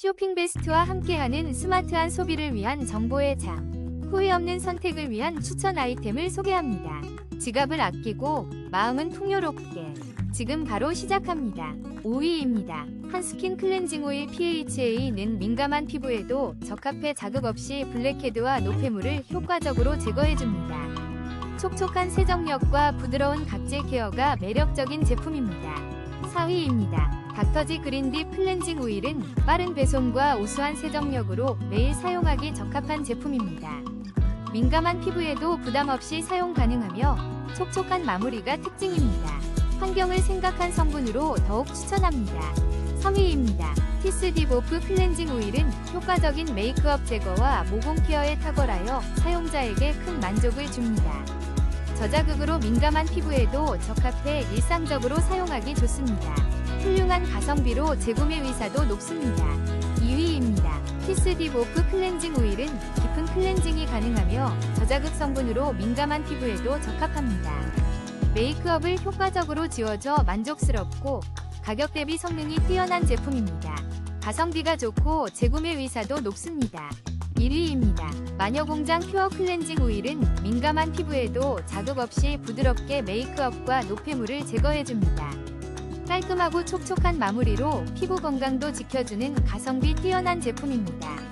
쇼핑 베스트와 함께하는 스마트한 소비를 위한 정보의 장. 후회 없는 선택을 위한 추천 아이템을 소개합니다. 지갑을 아끼고 마음은 풍요롭게. 지금 바로 시작합니다. 5위입니다. 한스킨 클렌징 오일 PHA는 민감한 피부에도 적합해 자극 없이 블랙헤드와 노폐물을 효과적으로 제거해줍니다. 촉촉한 세정력과 부드러운 각질 케어가 매력적인 제품입니다. 4위입니다. 닥터지 그린딥 클렌징 오일은 빠른 배송과 우수한 세정력으로 매일 사용하기 적합한 제품입니다. 민감한 피부에도 부담 없이 사용 가능하며 촉촉한 마무리가 특징입니다. 환경을 생각한 성분으로 더욱 추천합니다. 3위입니다. 티스 디보프 클렌징 오일은 효과적인 메이크업 제거와 모공 케어에 탁월하여 사용자에게 큰 만족을 줍니다. 저자극으로 민감한 피부에도 적합해 일상적으로 사용하기 좋습니다. 훌륭한 가성비로 재구매 의사도 높습니다. 2위입니다. 키스 디보프 클렌징 오일은 깊은 클렌징이 가능하며 저자극 성분으로 민감한 피부에도 적합합니다. 메이크업을 효과적으로 지워줘 만족스럽고 가격 대비 성능이 뛰어난 제품입니다. 가성비가 좋고 재구매 의사도 높습니다. 1위입니다. 마녀공장 퓨어 클렌징 오일은 민감한 피부에도 자극 없이 부드럽게 메이크업과 노폐물을 제거해줍니다. 깔끔하고 촉촉한 마무리로 피부 건강도 지켜주는 가성비 뛰어난 제품입니다.